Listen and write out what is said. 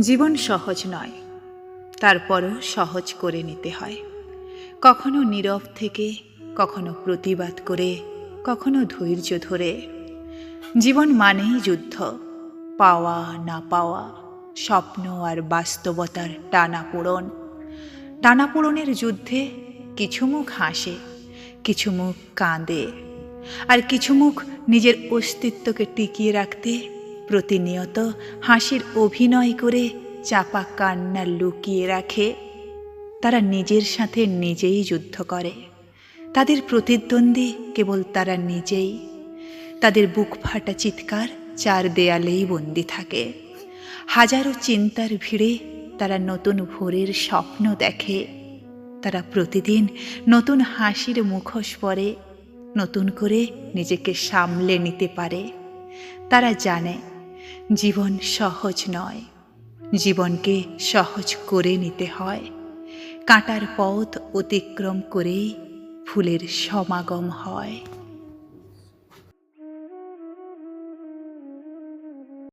জীবন সহজ নয়, তারপরও সহজ করে নিতে হয়। কখনো নীরব থেকে, কখনো প্রতিবাদ করে, কখনো ধৈর্য ধরে। জীবন মানেই যুদ্ধ, পাওয়া না পাওয়া, স্বপ্ন আর বাস্তবতার টানাপোড়ন। টানাপোড়নের যুদ্ধে কিছু মুখ হাসে, কিছু মুখ কাঁদে, আর কিছু মুখ নিজের অস্তিত্বকে টিকিয়ে রাখতে প্রতিনিয়ত হাসির অভিনয় করে চাপা কান্না লুকিয়ে রাখে। তারা নিজের সাথে নিজেই যুদ্ধ করে। তাদের প্রতিদ্বন্দ্বী কেবল তারা নিজেই। তাদের বুক ফাটা চিৎকার চার দেয়ালেই বন্দি থাকে। হাজারো চিন্তার ভিড়ে তারা নতুন ভোরের স্বপ্ন দেখে। তারা প্রতিদিন নতুন হাসির মুখোশ পরে, নতুন করে নিজেকে সামলে নিতে পারে। তারা জানে জীবন সহজ নয়। জীবনকে সহজ করে নিতে হয়। কাঁটার পথ অতিক্রম করেই ফুলের সমাগম হয়।